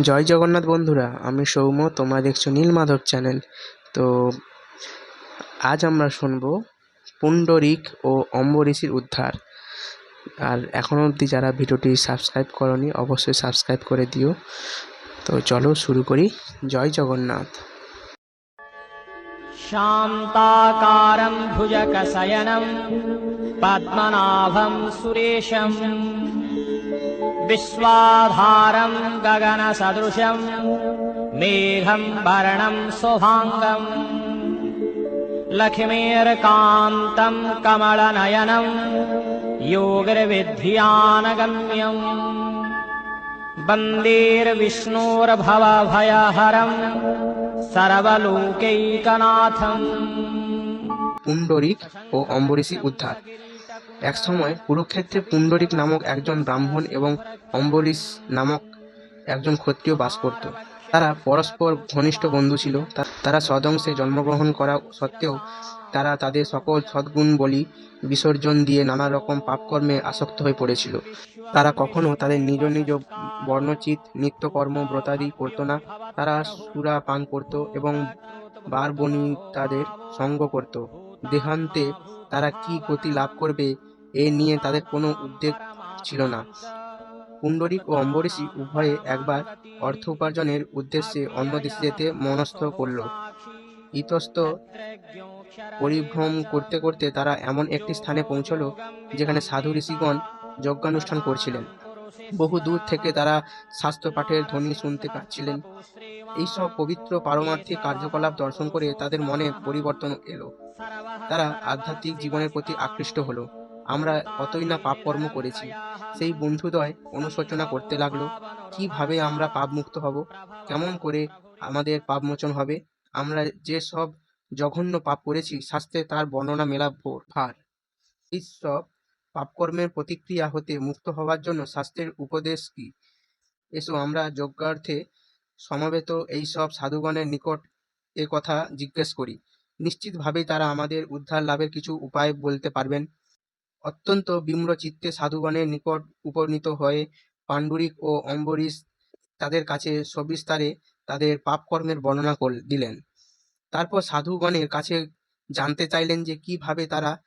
জয় জগন্নাথ বন্ধুরা, আমি সৌম তোমরা দেখছ নীল মাধব চ্যানেল। তো আজ আমরা শুনব পুণ্ডরিক ও অম্বরীষির উদ্ধার। আর এখন অবধি যারা ভিডিওটি সাবস্ক্রাইব করনি, অবশ্যই সাবস্ক্রাইব করে দিও। তো চলো শুরু করি, জয় জগন্নাথ। শান্তাকারম ভুজকশয়নম পদ্মনাভম সুরেশম। विश्वाधारं गगनसदृशं मेघं वर्णं शुभाङ्गम् लक्ष्मीर्कान्तं कमलनयनं योगिर्विद्यानगम्यम् वन्देर्विष्णोर्भवभयहरं सर्वलोकैकनाथम् পুণ্ডরিক ও অম্বরীশি উদ্ধার এক সময় কুরুক্ষেত্রে পুণ্ডরিক নামক একজন ব্রাহ্মণ এবং অম্বরীশ নামক একজন ক্ষত্রিয় বাস করত। তারা পরস্পর ঘনিষ্ঠ বন্ধু ছিল। তারা সদংশে জন্মগ্রহণ করা সত্ত্বেও তারা তাদের সকল সদ্গুণ বলি বিসর্জন দিয়ে নানা রকম পাপকর্মে আসক্ত হয়ে পড়েছিল। তারা কখনো তাদের নিজ নিজ বর্ণচিত নিত্যকর্ম ব্রতাদি করত না। তারা সুরা পান করত এবং বার বনি তাদের সঙ্গ করত। দেহান্তে তারা কি গতি লাভ করবে এ নিয়ে তাদের কোনো উদ্বেগ ছিল না। পুণ্ডরিক ও অম্বরীশী উভয়ে একবার অর্থ উপার্জনের উদ্দেশ্যে অন্য দেশে যেতে মনস্থ করল। ইতস্ত পরিভ্রম করতে করতে তারা এমন একটি স্থানে পৌঁছলো যেখানে সাধু ঋষিগণ যজ্ঞানুষ্ঠান করছিলেন। বহু দূর থেকে তারা শাস্ত্র পাঠের ধ্বনি শুনতে পাচ্ছিলেন। এইসব পবিত্র পারমার্থিক কার্যকলাপ দর্শন করে তাদের মনে পরিবর্তন এলো। তারা আধ্যাত্মিক জীবনের প্রতি আকৃষ্ট হলো। আমরা কতই না পাপ কর্ম করেছি। সেই বন্ধুদয় অনুশোচনা করতে লাগল, কীভাবে আমরা পাপ মুক্ত হব? কেমন করে আমাদের পাপ মোচন হবে? আমরা যে সব জঘন্য পাপ করেছি শাস্ত্রে তার বর্ণনা মেলা ভার। এই সব পাপকর্মের প্রতিক্রিয়া হতে মুক্ত হওয়ার জন্য শাস্ত্রের উপদেশ কি? এসো আমরা যজ্ঞার্থে সমবেত এই সব সাধুগণের নিকট এ কথা জিজ্ঞেস করি। নিশ্চিতভাবেই তারা আমাদের উদ্ধার লাভের কিছু উপায় বলতে পারবেন। অত্যন্ত বিম্র চিত্তে সাধুগণের নিকট উপনীত হয়ে পাণ্ডুরিক ও অম্বরীশ তাদের কাছে সবিস্তারে তাদের পাপকর্মের বর্ণনা কর- দিলেন। তারপর সাধুগণের কাছে জানতে চাইলেন যে কীভাবে তারা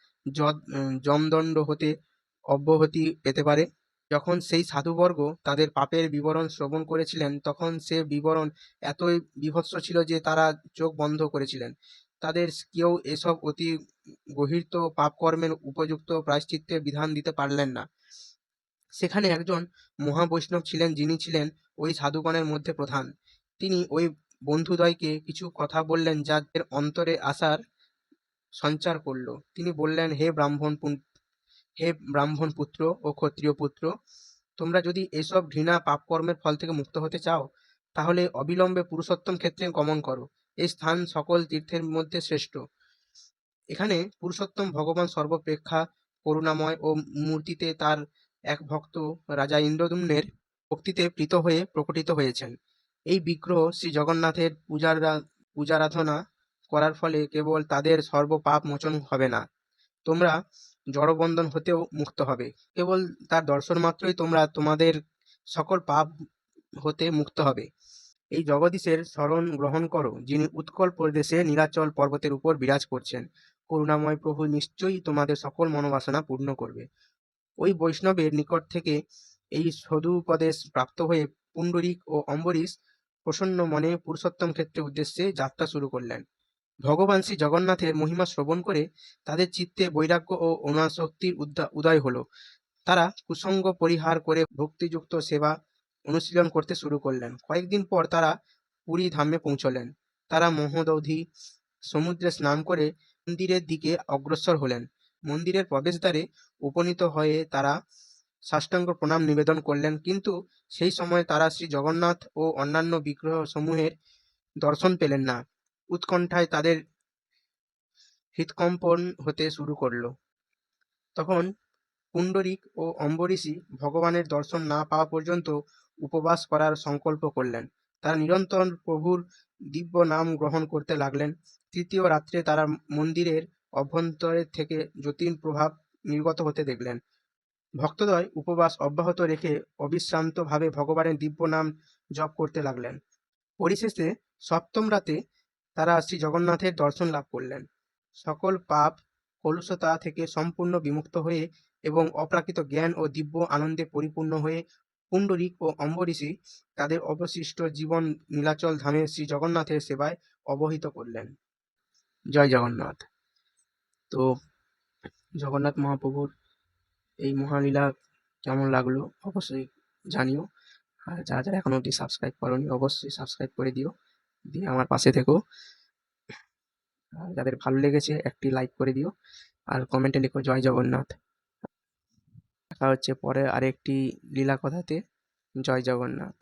যমদণ্ড হতে অব্যাহতি পেতে পারে। যখন সেই সাধুবর্গ তাদের পাপের বিবরণ শ্রবণ করেছিলেন, তখন সে বিবরণ এতই বীভৎস ছিল যে তারা চোখ বন্ধ করেছিলেন। তাদের কেউ এসব অতি গহীর্ত পাপকর্মের উপযুক্ত প্রায়শ্চিত্তের বিধান দিতে পারলেন না। সেখানে একজন মহাবৈষ্ণব ছিলেন যিনি ছিলেন ওই সাধুগণের মধ্যে প্রধান। তিনি ওই বন্ধুদ্বয়কে কিছু কথা বললেন যাদের অন্তরে আসার সঞ্চার করল। তিনি বললেন, হে ব্রাহ্মণ হে ব্রাহ্মণ পুত্র ও ক্ষত্রিয় পুত্র, তোমরা যদি এসব ঘৃণা পাপকর্মের ফল থেকে মুক্ত হতে চাও, তাহলে অবিলম্বে পুরুষোত্তম ক্ষেত্রে গমন করো। এই স্থান সকল তীর্থের মধ্যে শ্রেষ্ঠ। এখানে পুরুষোত্তম ভগবান সর্বপ্রেক্ষা করুণাময় ও মূর্তিতে তার এক ভক্ত রাজা ইন্দ্রদুম্নের ভক্তিতে প্রীত হয়ে প্রকটিত হয়েছেন। এই বিগ্রহ শ্রী জগন্নাথের পূজারা, পূজারাধনা করার ফলে কেবল তাদের সর্বপাপ মোচন হবে না। তোমরা জড়বন্ধন হতেও মুক্ত হবে। কেবল তার দর্শন মাত্রই তোমরা তোমাদের সকল পাপ হতে মুক্ত হবে। এই জগদীশের স্মরণ গ্রহণ করো, যিনি উৎকল প্রদেশে নীলাচল পর্বতের উপর বিরাজ করছেন। করুণাময় প্রভু নিশ্চয়ই তোমাদের সকল মনোবাসনা পূর্ণ করবে। ওই বৈষ্ণবের নিকট থেকে এই সদুপদেশ প্রাপ্ত হয়ে পুণ্ডরিক ও অম্বরীশ প্রসন্ন মনে পুরুষোত্তম ক্ষেত্রের উদ্দেশ্যে যাত্রা শুরু করলেন। ভগবান শ্রী জগন্নাথের মহিমা শ্রবণ করে তাদের চিত্তে বৈরাগ্য ও অনাসক্তির উদ্দা- উদয় হলো। তারা কুসঙ্গ পরিহার করে ভক্তিযুক্ত সেবা অনুশীলন করতে শুরু করলেন। কয়েকদিন পর তারা পুরী ধামে পৌঁছলেন। তারা মহোদধি সমুদ্রে স্নান করে মন্দিরের দিকে অগ্রসর হলেন। মন্দিরের প্রবেশদ্বারে উপনীত হয়ে তারা সাষ্টাঙ্গ প্রণাম নিবেদন করলেন। কিন্তু সেই সময় তারা শ্রী জগন্নাথ ও অন্যান্য বিগ্রহ সমূহের দর্শন পেলেন না। উৎকণ্ঠায় তাদের হৃৎকম্পন হতে শুরু করল। তখন পুণ্ডরিক ও অম্বরীশী ভগবানের দর্শন না পাওয়া পর্যন্ত উপবাস করার সংকল্প করলেন। তারা নিরন্তর প্রভুর দিব্য নাম গ্রহণ করতে লাগলেন। তৃতীয় রাত্রে তারা মন্দিরের অভ্যন্তরে থেকে যতীন প্রভাব নির্গত হতে দেখলেন। ভক্তদ্বয় উপবাস অব্যাহত রেখে অবিশ্রান্তভাবে ভগবানের দিব্য নাম জপ করতে লাগলেন। পরিশেষে সপ্তম রাতে তারা শ্রী জগন্নাথের দর্শন লাভ করলেন। সকল পাপ কলুষতা থেকে সম্পূর্ণ বিমুক্ত হয়ে এবং অপ্রাকৃত জ্ঞান ও দিব্য আনন্দে পরিপূর্ণ হয়ে পুণ্ডরিক ও অম্বরীষী তাদের অবশিষ্ট জীবন নীলাচল ধামে শ্রী জগন্নাথের সেবায় অবহিত করলেন। জয় জগন্নাথ। তো জগন্নাথ মহাপ্রভুর এই মহালীলা কেমন লাগল অবশ্যই জানিও। আর যারা যারা এখনও অবধি সাবস্ক্রাইব করনি অবশ্যই সাবস্ক্রাইব করে দিও। দিয়ে আমার পাশে থেকো। আর যাদের ভালো লেগেছে একটি লাইক করে দিও। আর কমেন্টে লিখো জয় জগন্নাথ। দেখা হচ্ছে পরে আরেকটি লীলা কথাতে জয় জগন্নাথ।